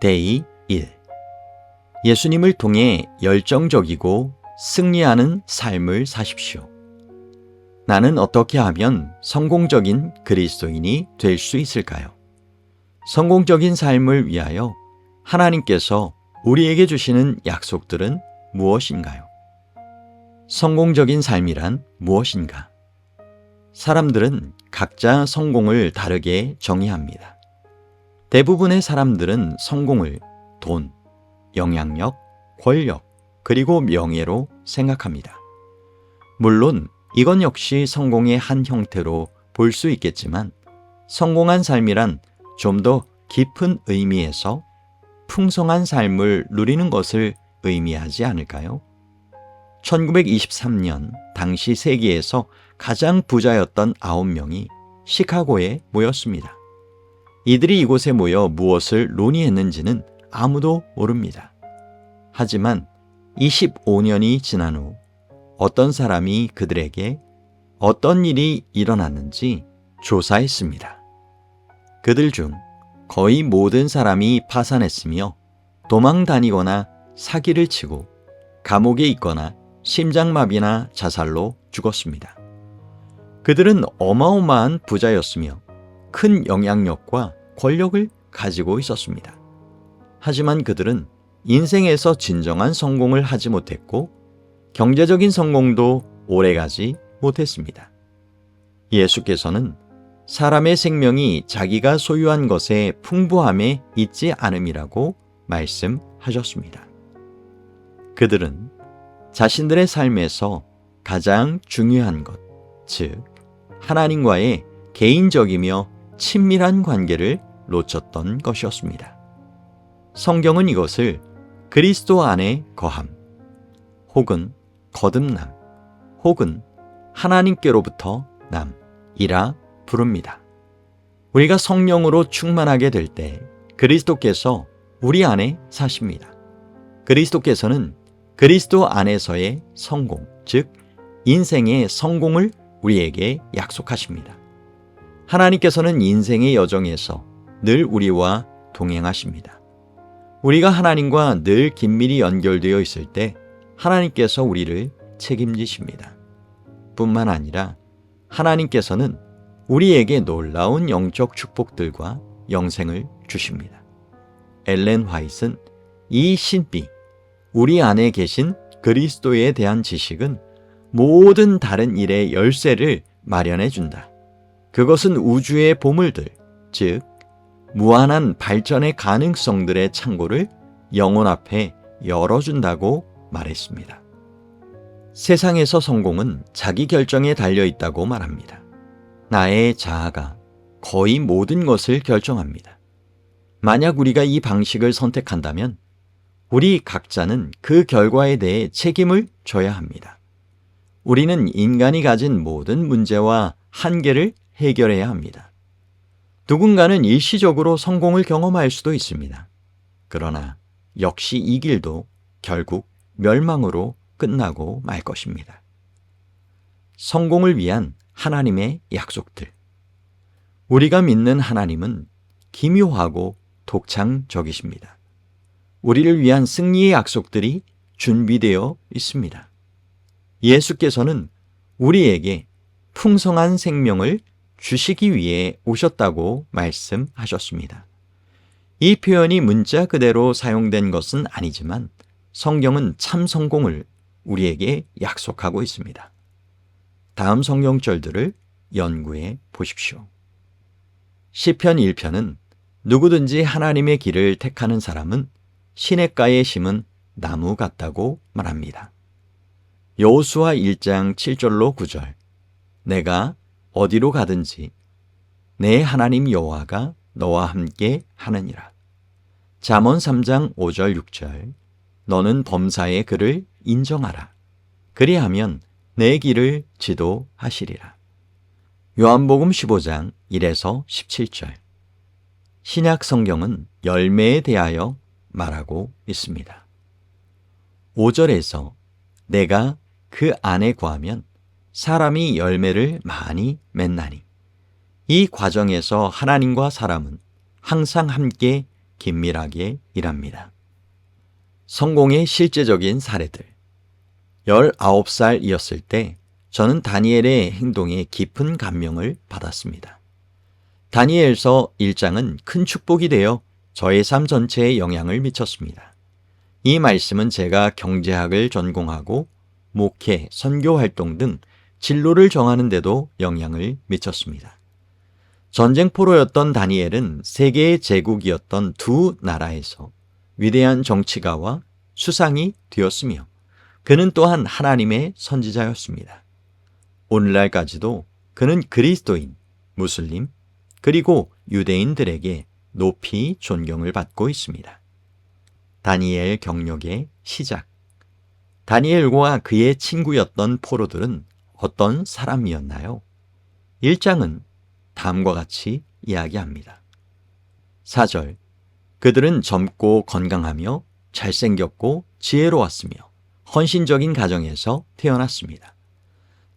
데이 1 예수님을 통해 열정적이고 승리하는 삶을 사십시오. 나는 어떻게 하면 성공적인 그리스도인이 될 수 있을까요? 성공적인 삶을 위하여 하나님께서 우리에게 주시는 약속들은 무엇인가요? 성공적인 삶이란 무엇인가? 사람들은 각자 성공을 다르게 정의합니다. 대부분의 사람들은 성공을 돈, 영향력, 권력, 그리고 명예로 생각합니다. 물론 이건 역시 성공의 한 형태로 볼 수 있겠지만 성공한 삶이란 좀 더 깊은 의미에서 풍성한 삶을 누리는 것을 의미하지 않을까요? 1923년 당시 세계에서 가장 부자였던 9명이 시카고에 모였습니다. 이들이 이곳에 모여 무엇을 논의했는지는 아무도 모릅니다. 하지만 25년이 지난 후 어떤 사람이 그들에게 어떤 일이 일어났는지 조사했습니다. 그들 중 거의 모든 사람이 파산했으며 도망 다니거나 사기를 치고 감옥에 있거나 심장마비나 자살로 죽었습니다. 그들은 어마어마한 부자였으며 큰 영향력과 권력을 가지고 있었습니다. 하지만 그들은 인생에서 진정한 성공을 하지 못했고 경제적인 성공도 오래가지 못했습니다. 예수께서는 사람의 생명이 자기가 소유한 것의 풍부함에 있지 않음이라고 말씀하셨습니다. 그들은 자신들의 삶에서 가장 중요한 것, 즉, 하나님과의 개인적이며 친밀한 관계를 놓쳤던 것이었습니다. 성경은 이것을 그리스도 안에 거함, 혹은 거듭남, 혹은 하나님께로부터 남이라 부릅니다. 우리가 성령으로 충만하게 될 때 그리스도께서 우리 안에 사십니다. 그리스도께서는 그리스도 안에서의 성공, 즉, 인생의 성공을 우리에게 약속하십니다. 하나님께서는 인생의 여정에서 늘 우리와 동행하십니다. 우리가 하나님과 늘 긴밀히 연결되어 있을 때 하나님께서 우리를 책임지십니다. 뿐만 아니라 하나님께서는 우리에게 놀라운 영적 축복들과 영생을 주십니다. 엘렌 화이트는 이 신비, 우리 안에 계신 그리스도에 대한 지식은 모든 다른 일의 열쇠를 마련해 준다. 그것은 우주의 보물들, 즉, 무한한 발전의 가능성들의 창고를 영혼 앞에 열어준다고 말했습니다. 세상에서 성공은 자기 결정에 달려 있다고 말합니다. 나의 자아가 거의 모든 것을 결정합니다. 만약 우리가 이 방식을 선택한다면 우리 각자는 그 결과에 대해 책임을 져야 합니다. 우리는 인간이 가진 모든 문제와 한계를 해결해야 합니다. 누군가는 일시적으로 성공을 경험할 수도 있습니다. 그러나 역시 이 길도 결국 멸망으로 끝나고 말 것입니다. 성공을 위한 하나님의 약속들. 우리가 믿는 하나님은 기묘하고 독창적이십니다. 우리를 위한 승리의 약속들이 준비되어 있습니다. 예수께서는 우리에게 풍성한 생명을 주시기 위해 오셨다고 말씀하셨습니다. 이 표현이 문자 그대로 사용된 것은 아니지만 성경은 참 성공을 우리에게 약속하고 있습니다. 다음 성경절들을 연구해 보십시오. 시편 1편은 누구든지 하나님의 길을 택하는 사람은 시냇가에 심은 나무 같다고 말합니다. 여호수아 1장 7절로 9절 내가 어디로 가든지 내 하나님 여호와가 너와 함께 하느니라. 잠언 3장 5절 6절 너는 범사의 그를 인정하라. 그리하면 내 길을 지도하시리라. 요한복음 15장 1에서 17절 신약 성경은 열매에 대하여 말하고 있습니다. 5절에서 내가 그 안에 구하면 사람이 열매를 많이 맺나니 이 과정에서 하나님과 사람은 항상 함께 긴밀하게 일합니다. 성공의 실제적인 사례들. 19살이었을 때 저는 다니엘의 행동에 깊은 감명을 받았습니다. 다니엘서 1장은 큰 축복이 되어 저의 삶 전체에 영향을 미쳤습니다. 이 말씀은 제가 경제학을 전공하고 목회, 선교 활동 등 진로를 정하는 데도 영향을 미쳤습니다. 전쟁포로였던 다니엘은 세계의 제국이었던 두 나라에서 위대한 정치가와 수상이 되었으며 그는 또한 하나님의 선지자였습니다. 오늘날까지도 그는 그리스도인, 무슬림, 그리고 유대인들에게 높이 존경을 받고 있습니다. 다니엘 경력의 시작. 다니엘과 그의 친구였던 포로들은 어떤 사람이었나요? 1장은 다음과 같이 이야기합니다. 4절. 그들은 젊고 건강하며 잘생겼고 지혜로웠으며 헌신적인 가정에서 태어났습니다.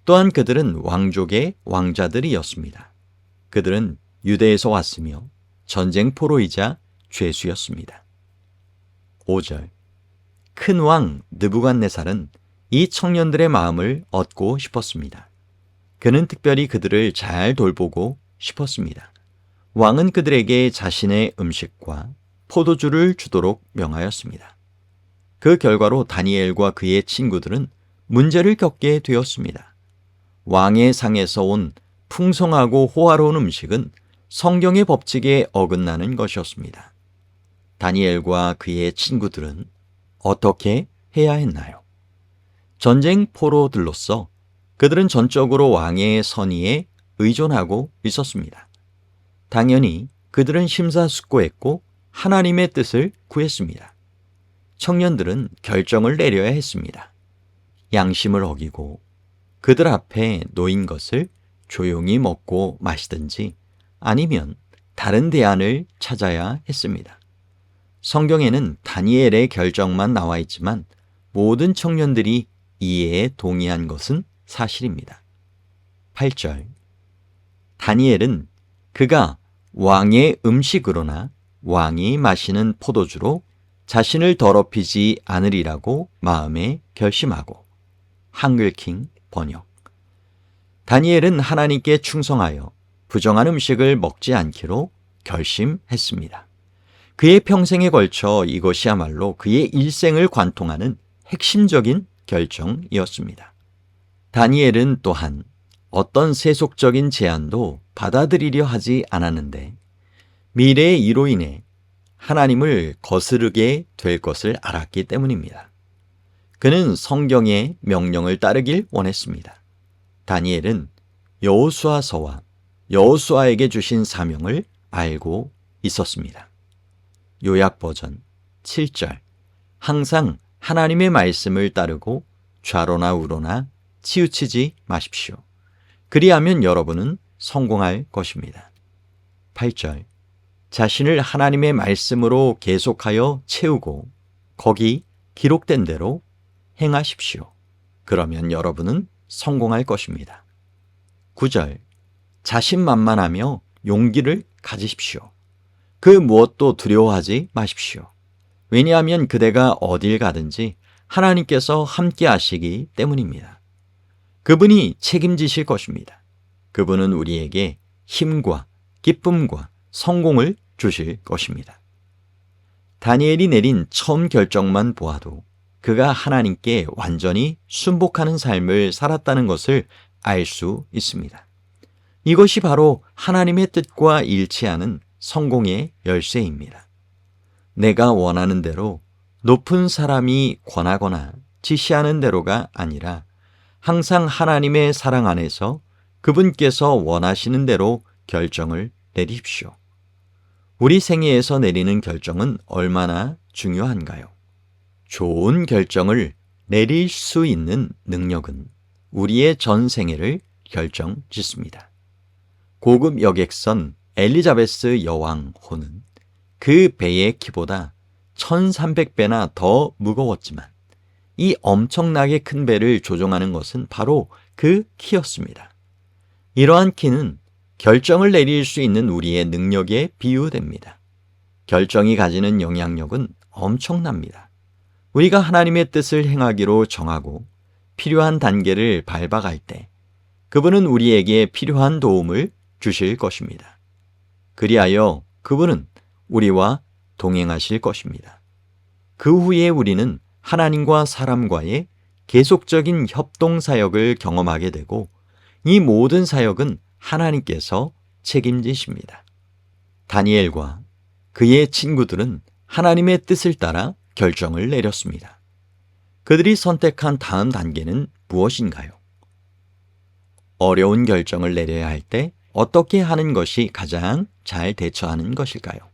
또한 그들은 왕족의 왕자들이었습니다. 그들은 유대에서 왔으며 전쟁포로이자 죄수였습니다. 5절. 큰 왕 느부갓네살은 이 청년들의 마음을 얻고 싶었습니다. 그는 특별히 그들을 잘 돌보고 싶었습니다. 왕은 그들에게 자신의 음식과 포도주를 주도록 명하였습니다. 그 결과로 다니엘과 그의 친구들은 문제를 겪게 되었습니다. 왕의 상에서 온 풍성하고 호화로운 음식은 성경의 법칙에 어긋나는 것이었습니다. 다니엘과 그의 친구들은 어떻게 해야 했나요? 전쟁 포로들로서 그들은 전적으로 왕의 선의에 의존하고 있었습니다. 당연히 그들은 심사숙고했고 하나님의 뜻을 구했습니다. 청년들은 결정을 내려야 했습니다. 양심을 어기고 그들 앞에 놓인 것을 조용히 먹고 마시든지 아니면 다른 대안을 찾아야 했습니다. 성경에는 다니엘의 결정만 나와 있지만 모든 청년들이 이해에 동의한 것은 사실입니다. 8절. 다니엘은 그가 왕의 음식으로나 왕이 마시는 포도주로 자신을 더럽히지 않으리라고 마음에 결심하고 한글킹 번역. 다니엘은 하나님께 충성하여 부정한 음식을 먹지 않기로 결심했습니다. 그의 평생에 걸쳐 이것이야말로 그의 일생을 관통하는 핵심적인 결정이었습니다. 다니엘은 또한 어떤 세속적인 제안도 받아들이려 하지 않았는데 미래의 이로 인해 하나님을 거스르게 될 것을 알았기 때문입니다. 그는 성경의 명령을 따르길 원했습니다. 다니엘은 여호수아서와 여호수아에게 주신 사명을 알고 있었습니다. 요약 버전 7절 항상 하나님의 말씀을 따르고 좌로나 우로나 치우치지 마십시오. 그리하면 여러분은 성공할 것입니다. 8절 자신을 하나님의 말씀으로 계속하여 채우고 거기 기록된 대로 행하십시오. 그러면 여러분은 성공할 것입니다. 9절 자신만만하며 용기를 가지십시오. 그 무엇도 두려워하지 마십시오. 왜냐하면 그대가 어딜 가든지 하나님께서 함께 하시기 때문입니다. 그분이 책임지실 것입니다. 그분은 우리에게 힘과 기쁨과 성공을 주실 것입니다. 다니엘이 내린 처음 결정만 보아도 그가 하나님께 완전히 순복하는 삶을 살았다는 것을 알 수 있습니다. 이것이 바로 하나님의 뜻과 일치하는 성공의 열쇠입니다. 내가 원하는 대로 높은 사람이 권하거나 지시하는 대로가 아니라 항상 하나님의 사랑 안에서 그분께서 원하시는 대로 결정을 내리십시오. 우리 생애에서 내리는 결정은 얼마나 중요한가요? 좋은 결정을 내릴 수 있는 능력은 우리의 전 생애를 결정 짓습니다. 고급 여객선 엘리자베스 여왕호는 그 배의 키보다 1300배나 더 무거웠지만 이 엄청나게 큰 배를 조종하는 것은 바로 그 키였습니다. 이러한 키는 결정을 내릴 수 있는 우리의 능력에 비유됩니다. 결정이 가지는 영향력은 엄청납니다. 우리가 하나님의 뜻을 행하기로 정하고 필요한 단계를 밟아갈 때 그분은 우리에게 필요한 도움을 주실 것입니다. 그리하여 그분은 우리와 동행하실 것입니다. 그 후에 우리는 하나님과 사람과의 계속적인 협동 사역을 경험하게 되고 이 모든 사역은 하나님께서 책임지십니다. 다니엘과 그의 친구들은 하나님의 뜻을 따라 결정을 내렸습니다. 그들이 선택한 다음 단계는 무엇인가요? 어려운 결정을 내려야 할 때 어떻게 하는 것이 가장 잘 대처하는 것일까요?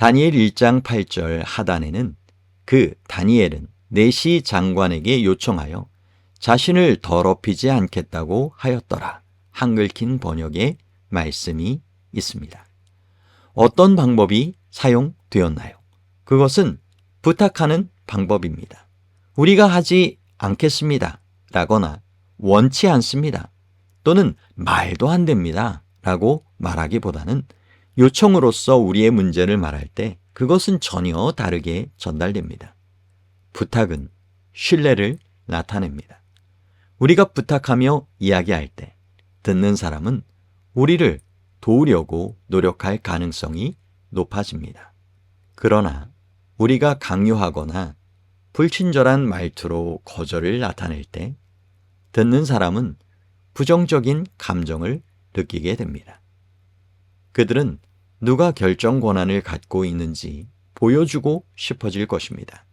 다니엘 1장 8절 하단에는 그 다니엘은 내시 장관에게 요청하여 자신을 더럽히지 않겠다고 하였더라. 한글 킨 번역의 말씀이 있습니다. 어떤 방법이 사용되었나요? 그것은 부탁하는 방법입니다. 우리가 하지 않겠습니다. 라거나 원치 않습니다. 또는 말도 안 됩니다. 라고 말하기보다는 요청으로서 우리의 문제를 말할 때 그것은 전혀 다르게 전달됩니다. 부탁은 신뢰를 나타냅니다. 우리가 부탁하며 이야기할 때 듣는 사람은 우리를 도우려고 노력할 가능성이 높아집니다. 그러나 우리가 강요하거나 불친절한 말투로 거절을 나타낼 때 듣는 사람은 부정적인 감정을 느끼게 됩니다. 그들은 누가 결정 권한을 갖고 있는지 보여주고 싶어질 것입니다.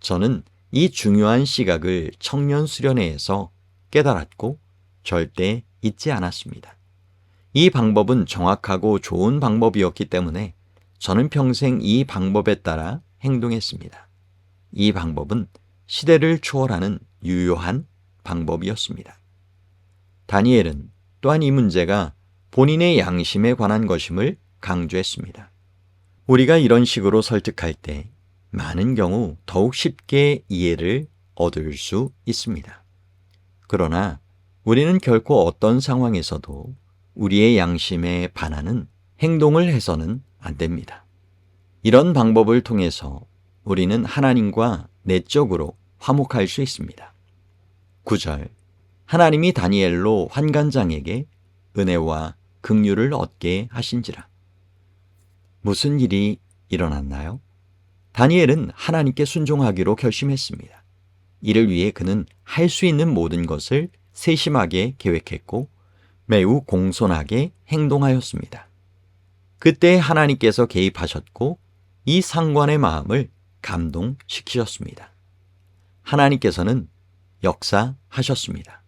저는 이 중요한 시각을 청년 수련회에서 깨달았고 절대 잊지 않았습니다. 이 방법은 정확하고 좋은 방법이었기 때문에 저는 평생 이 방법에 따라 행동했습니다. 이 방법은 시대를 초월하는 유효한 방법이었습니다. 다니엘은 또한 이 문제가 본인의 양심에 관한 것임을 강조했습니다. 우리가 이런 식으로 설득할 때 많은 경우 더욱 쉽게 이해를 얻을 수 있습니다. 그러나 우리는 결코 어떤 상황에서도 우리의 양심에 반하는 행동을 해서는 안 됩니다. 이런 방법을 통해서 우리는 하나님과 내적으로 화목할 수 있습니다. 9절 하나님이 다니엘로 환관장에게 은혜와 긍휼을 얻게 하신지라. 무슨 일이 일어났나요? 다니엘은 하나님께 순종하기로 결심했습니다. 이를 위해 그는 할 수 있는 모든 것을 세심하게 계획했고 매우 공손하게 행동하였습니다. 그때 하나님께서 개입하셨고 이 상관의 마음을 감동시키셨습니다. 하나님께서는 역사하셨습니다.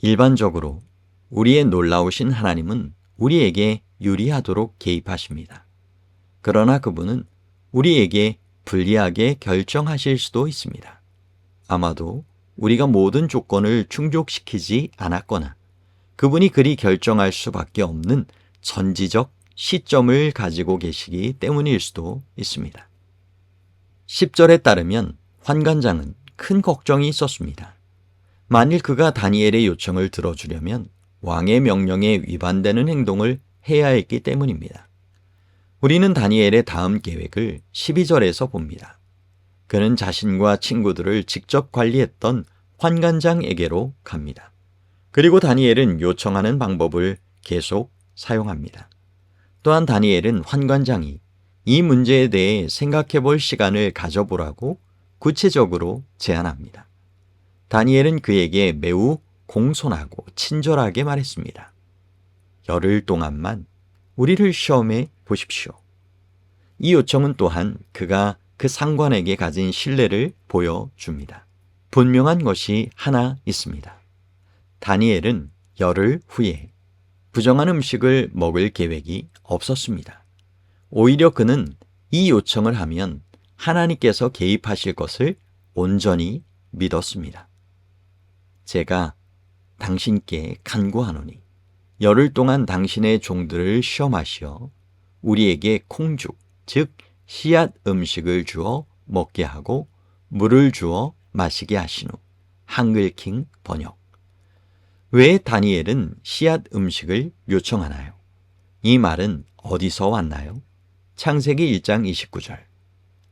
일반적으로 우리의 놀라우신 하나님은 우리에게 유리하도록 개입하십니다. 그러나 그분은 우리에게 불리하게 결정하실 수도 있습니다. 아마도 우리가 모든 조건을 충족시키지 않았거나 그분이 그리 결정할 수밖에 없는 전지적 시점을 가지고 계시기 때문일 수도 있습니다. 10절에 따르면 환관장은 큰 걱정이 있었습니다. 만일 그가 다니엘의 요청을 들어주려면 왕의 명령에 위반되는 행동을 해야 했기 때문입니다. 우리는 다니엘의 다음 계획을 12절에서 봅니다. 그는 자신과 친구들을 직접 관리했던 환관장에게로 갑니다. 그리고 다니엘은 요청하는 방법을 계속 사용합니다. 또한 다니엘은 환관장이 이 문제에 대해 생각해 볼 시간을 가져보라고 구체적으로 제안합니다. 다니엘은 그에게 매우 공손하고 친절하게 말했습니다. 열흘 동안만 우리를 시험해 보십시오. 이 요청은 또한 그가 그 상관에게 가진 신뢰를 보여줍니다. 분명한 것이 하나 있습니다. 다니엘은 열흘 후에 부정한 음식을 먹을 계획이 없었습니다. 오히려 그는 이 요청을 하면 하나님께서 개입하실 것을 온전히 믿었습니다. 제가 당신께 간구하노니 열흘 동안 당신의 종들을 시험하시어 우리에게 콩죽, 즉 씨앗 음식을 주어 먹게 하고 물을 주어 마시게 하신 후 한글킹 번역 왜 다니엘은 씨앗 음식을 요청하나요? 이 말은 어디서 왔나요? 창세기 1장 29절.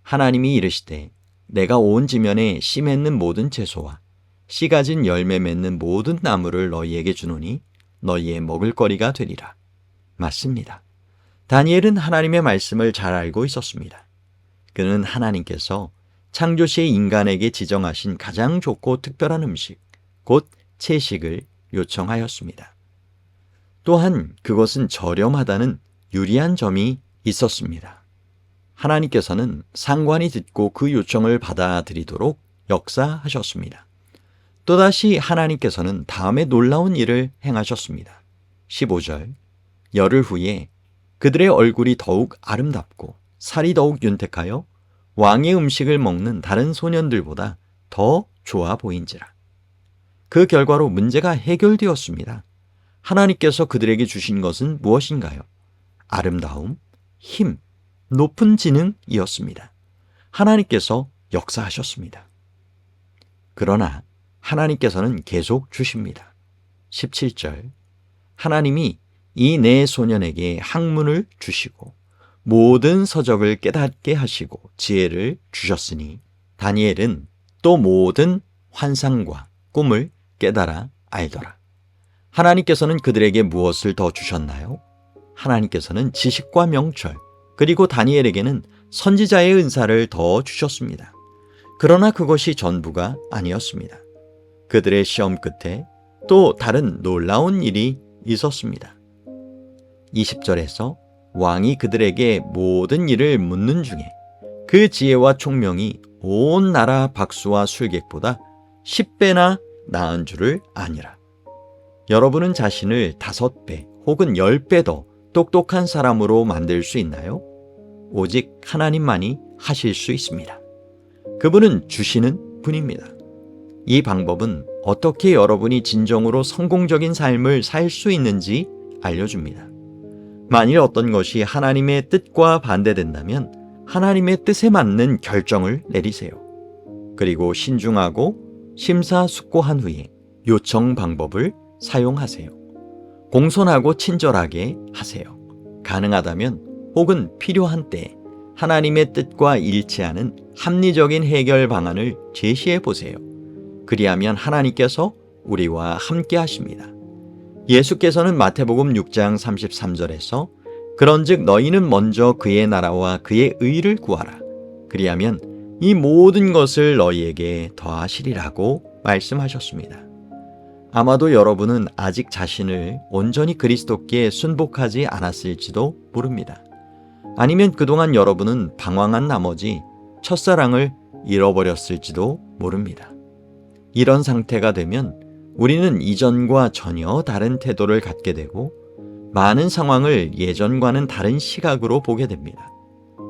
하나님이 이르시되 내가 온 지면에 씨 맺는 모든 채소와 씨 가진 열매 맺는 모든 나무를 너희에게 주노니 너희의 먹을 거리가 되리라. 맞습니다. 다니엘은 하나님의 말씀을 잘 알고 있었습니다. 그는 하나님께서 창조 시 인간에게 지정하신 가장 좋고 특별한 음식, 곧 채식을 요청하였습니다. 또한 그것은 저렴하다는 유리한 점이 있었습니다. 하나님께서는 상관이 듣고 그 요청을 받아들이도록 역사하셨습니다. 또다시 하나님께서는 다음에 놀라운 일을 행하셨습니다. 15절 열흘 후에 그들의 얼굴이 더욱 아름답고 살이 더욱 윤택하여 왕의 음식을 먹는 다른 소년들보다 더 좋아 보인지라. 그 결과로 문제가 해결되었습니다. 하나님께서 그들에게 주신 것은 무엇인가요? 아름다움, 힘, 높은 지능이었습니다. 하나님께서 역사하셨습니다. 그러나 하나님께서는 계속 주십니다. 17절 하나님이 이네 소년에게 학문을 주시고 모든 서적을 깨닫게 하시고 지혜를 주셨으니 다니엘은 또 모든 환상과 꿈을 깨달아 알더라. 하나님께서는 그들에게 무엇을 더 주셨나요? 하나님께서는 지식과 명철, 그리고 다니엘에게는 선지자의 은사를 더 주셨습니다. 그러나 그것이 전부가 아니었습니다. 그들의 시험 끝에 또 다른 놀라운 일이 있었습니다. 20절에서 왕이 그들에게 모든 일을 묻는 중에 그 지혜와 총명이 온 나라 박수와 술객보다 10배나 나은 줄을 아니라. 여러분은 자신을 다섯 배 혹은 열배더 똑똑한 사람으로 만들 수 있나요? 오직 하나님만이 하실 수 있습니다. 그분은 주시는 분입니다. 이 방법은 어떻게 여러분이 진정으로 성공적인 삶을 살 수 있는지 알려줍니다. 만일 어떤 것이 하나님의 뜻과 반대된다면 하나님의 뜻에 맞는 결정을 내리세요. 그리고 신중하고 심사숙고한 후에 요청 방법을 사용하세요. 공손하고 친절하게 하세요. 가능하다면 혹은 필요한 때 하나님의 뜻과 일치하는 합리적인 해결 방안을 제시해 보세요. 그리하면 하나님께서 우리와 함께 하십니다. 예수께서는 마태복음 6장 33절에서 그런즉 너희는 먼저 그의 나라와 그의 의를 구하라. 그리하면 이 모든 것을 너희에게 더하시리라고 말씀하셨습니다. 아마도 여러분은 아직 자신을 온전히 그리스도께 순복하지 않았을지도 모릅니다. 아니면 그동안 여러분은 방황한 나머지 첫사랑을 잃어버렸을지도 모릅니다. 이런 상태가 되면 우리는 이전과 전혀 다른 태도를 갖게 되고 많은 상황을 예전과는 다른 시각으로 보게 됩니다.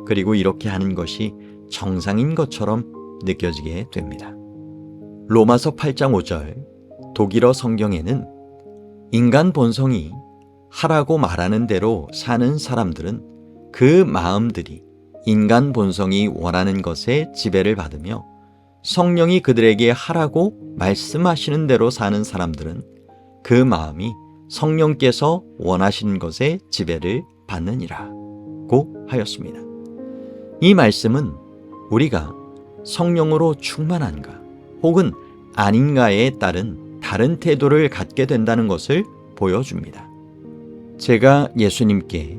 그리고 이렇게 하는 것이 정상인 것처럼 느껴지게 됩니다. 로마서 8장 5절 독일어 성경에는 인간 본성이 하라고 말하는 대로 사는 사람들은 그 마음들이 인간 본성이 원하는 것에 지배를 받으며 성령이 그들에게 하라고 말씀하시는 대로 사는 사람들은 그 마음이 성령께서 원하시는 것에 지배를 받느니라 고 하였습니다. 이 말씀은 우리가 성령으로 충만한가 혹은 아닌가에 따른 다른 태도를 갖게 된다는 것을 보여줍니다. 제가 예수님께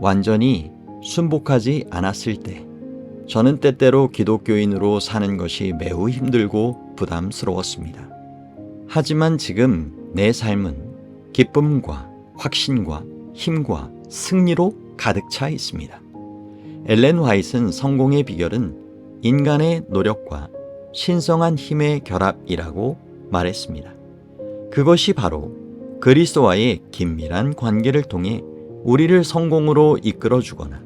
완전히 순복하지 않았을 때 저는 때때로 기독교인으로 사는 것이 매우 힘들고 부담스러웠습니다. 하지만 지금 내 삶은 기쁨과 확신과 힘과 승리로 가득 차 있습니다. 엘렌 화이트는 성공의 비결은 인간의 노력과 신성한 힘의 결합이라고 말했습니다. 그것이 바로 그리스도와의 긴밀한 관계를 통해 우리를 성공으로 이끌어 주거나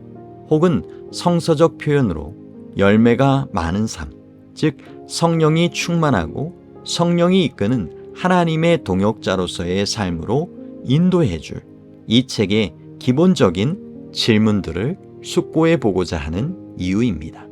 혹은 성서적 표현으로 열매가 많은 삶, 즉 성령이 충만하고 성령이 이끄는 하나님의 동역자로서의 삶으로 인도해 줄 이 책의 기본적인 질문들을 숙고해 보고자 하는 이유입니다.